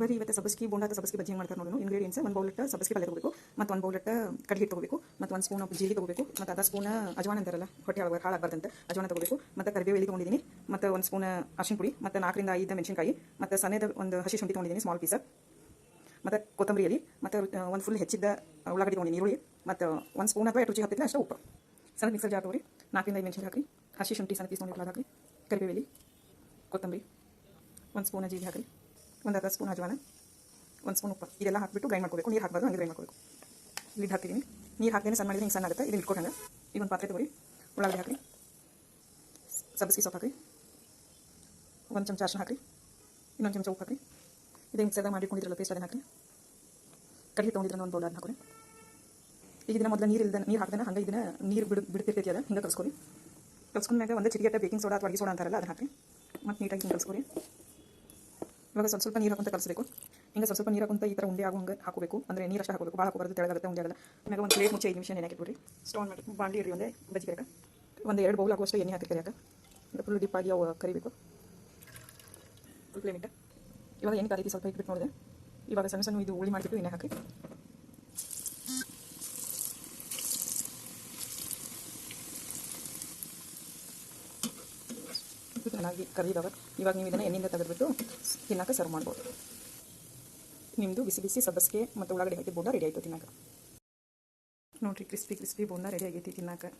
ಬರೀ ಇವತ್ತು ಸಬ್ಬಸ್ಗಿ ಬೋಂಡಾದ ಸಬ್ಬಸ್ಗಿ ಬಜ್ಜಿ ಮಾಡ್ತಾರೆ ನೋಡೋಣ ಇಂಗ್ರೀಡಿಯೆಂಟ್ಸ್ ಒಂದು ಬೌಲಟ್ ಸಬ್ಬಸ್ಗಿ ಪಲ್ಯ ತಗೋಬೇಕು, ಮತ್ತು ಒಂದು ಬೌಲ್ಟ್ ಕಡ್ಲಿ ತಗೋಬೇಕು, ಮತ್ತು ಒಂದು ಸ್ಪೂನ್ ಜೀರಿಗೆ ತಗೋಬೇಕು, ಮತ್ತು ಅದ ಸ್ಪೂನ್ ಅಜವಾನ ಅಂತಾರಲ್ಲ, ಹೊಟ್ಟೆ ಒಳಗೆ ಹಾಳಾಗಬಾರ್ದಂತ, ಅಜವಾನ ತಗೋಬೇಕು, ಮತ್ತು ಕರಿಬೇವು ಎಲ್ಲಿ ತೊಗೊಂಡಿದ್ದೀನಿ ಮತ್ತು ಒಂದು ಸ್ಪೂನ್ ಅರ್ಶಿನ ಪುಡಿ, ಮತ್ತು ನಾಲ್ಕರಿಂದ ಐದು ಮೆಣಸಿನಕಾಯಿ, ಮತ್ತು ಸಣ್ಣದ ಒಂದು ಹಸಿ ಶುಂಠಿ ತೊಗೊಂಡಿದ್ದೀನಿ ಸ್ಮಾಲ್ ಪೀಸ್ ಮತ್ತು ಕೊತ್ತಂಬರಿ ಎಲೆ ಮತ್ತು ಒಂದು ಫುಲ್ ಹೆಚ್ಚಿದ್ದ ಉಳ್ಳಾಗಡ್ಡಿ ತೊಗೊಂಡಿನಿ ಈರುಳ್ಳಿ, ಮತ್ತು ಒಂದು ಸ್ಪೂನ್ ಅಥವಾ ರುಚಿ ಹತ್ತಿಲ್ಲ ಅಷ್ಟು ಉಪ್ಪು. ಸಣ್ಣ ಮಿಕ್ಸರ್ ಜಾರ್ ತೊಗೊಳಿ ನಾಲ್ಕರಿಂದ ಐದು ಮೆಣಸಿನಕಾಯಿ ಹಸಿ ಶುಂಠಿ ಸಣ್ಣ ಪೀಸ್ ತೊಗೊಂಡು ಹಾಕಿ ಕರಿಬೇವು ಎಲೆ ಕೊತ್ತಂಬರಿ, ಒಂದು ಸ್ಪೂನ್ ಜೀರಿಗೆ ಹಾಕಿ ಒಂದು ಅರ್ಧ ಸ್ಪೂನ್ ಅಜವಾನ, ಒಂದು ಸ್ಪೂನ್ ಉಪ್ಪು, ಇದೆಲ್ಲ ಹಾಕಿಬಿಟ್ಟು ಗ್ರೈಂಡ್ ಮಾಡ್ಕೋಬೇಕು. ನೀರು ಹಾಕಬಾರ್ದು, ಹಂಗೆ ಗ್ರೈಂಡ್ ಮಾಡ್ಕೋಬೇಕು. ಲಿಡ್ ಹಾಕ್ತೀನಿ. ನೀರು ಹಾಕಿದ್ರೆ ಸಣ್ಣ ಮಾಡಿದ್ರೆ ಹಿಂಗೆ ಸಣ್ಣ ಆಗುತ್ತೆ. ಇದನ್ನ ಇಟ್ಕೊಂಡು ಹಂಗೆ ಈಗ ಒಂದು ಪಾತ್ರೆ ತಗೋರಿ ಉಳ್ಳಾಗಡ್ಡಿ ಹಾಕಿ ಸಬ್ಬಸಿಗೆ ಸೊಪ್ಪು ಹಾಕಿ ಒಂದು ಚಮಚ ಅರ್ಶಿನ ಹಾಕಿ ಇನ್ನೊಂದು ಚಮಚ ಉಪ್ಪು ಹಾಕಿ ಇದೇ ಮಿಕ್ಸರ್ದಾಗ ಮಾಡಿಕೊಂಡಿದ್ರಲ್ಲ ಪೇಸ್ಟ್ ಅದನ್ನು ಹಾಕಿ ಕಡಿಗೆ ತೊಗೊಂಡಿದ್ರೆ ಒಂದು ಬೌಲ್ ಅದನ್ನ ಹಾಕೋರಿ ಈಗ ಇದನ್ನ ಮೊದಲು ನೀರು ಇಲ್ದ, ನೀರು ಹಾಕ್ದೇನೆ ಹಂಗೆ ಇದನ್ನ ನೀರು ಬಿಡು, ಬಿಡ್ತಿರ್ತೈತಿ ಅದ ಹಿಂಗೆ ಕಲ್ಸ್ಕೊರಿ ಕಲ್ಸ್ಕೊಂಡ್ಮ್ಯಾಗ ಒಂದು ಚಿಟಿಗೆಟ್ಟ ಬೇಕಿಂಗ್ ಸೋಡಾ ಅಥವಾ ಅಡಿಗೆ ಸೋಡಾ ಅಂತಾರಲ್ಲ, ಅದನ್ನ ಹಾಕಿ ಮತ್ತು ನೀಟಾಗಿ ಹಿಂಗೆ ಕಲ್ಸ್ಕೊರಿ ಇವಾಗ ಸ್ವಲ್ಪ ಸ್ವಲ್ಪ ನೀರು ಹಾಕೊಂತ ಕಲಿಸಬೇಕು ಹಿಂಗೆ ಸ್ವಲ್ಪ ಸ್ವಲ್ಪ ನೀರು ಹಾಕೊಂತ ಈ ಥರ ಉಂಡೆ ಆಗೋ ಹಂಗೆ ಹಾಕೋಬೇಕು. ಅಂದರೆ ನೀರು ಅಷ್ಟು ಹಾಕಬೇಕು. ಭಾಳ ಹಾಕೋಬಾರ್ದು ತೆಳಗಾಗುತ್ತೆ ಉಂಡೆ ಆಗಲ್ಲ. ಆಮೇಲೆ ಒಂದು ಪ್ಲೇಟ್ ಮುಚ್ಚಿ ಐದು ನಿಮಿಷ ನೆನೆ ಹಾಕಿಬಿಡ್ರಿ ಸ್ಟೋನ್ ಮಾಡಿ. ಬಾಂಡಿ ಇಡ್ರಿ ಒಂದೇ ಬಜ್ಜಿ ಒಂದು ಎರಡು ಬೌಲ್ ಆಗುವಷ್ಟು ಎಣ್ಣೆ ಹಾಕಿ ಕರಿಯಾಕ ಫುಲ್ ಡಿಪ್ ಆಗಿ ಅವು ಕರಿಬೇಕು. ಫುಲ್ ಪ್ಲೇಮಿಟ್ಟ ಇವಾಗ ಎಣ್ಣೆ ಕರೀತಿ ಸ್ವಲ್ಪ ಇಟ್ಬಿಟ್ಟು ನೋಡಿದೆ. ಇವಾಗ ಸಣ್ಣ ಸಣ್ಣ ಇದು ಉಳಿ ಮಾಡಿಬಿಟ್ಟು ಎಣ್ಣೆ ಹಾಕಿ ಇದು ಚೆನ್ನಾಗಿ ಕರಿದವ ಇವಾಗ ನೀವು ಇದನ್ನು ಎಣ್ಣೆಯಿಂದ ತೆಗೆದುಬಿಟ್ಟು ತಿನ್ನೋಕೆ ಸರ್ವ್ ಮಾಡ್ಬೋದು. ನಿಮ್ಮದು ಬಿಸಿ ಬಿಸಿ ಸಬ್ಬಸಿಗೆ ಮತ್ತು ಒಳಗಡೆ ಹಾಕಿ ಬೋಂಡ ರೆಡಿ ಆಯಿತು ತಿನ್ನೋಕೆ ನೋಡಿರಿ ಕ್ರಿಸ್ಪಿ ಕ್ರಿಸ್ಪಿ ಬೋಂಡ ರೆಡಿ ಆಗೈತಿ ತಿನ್ನಕ್ಕೆ.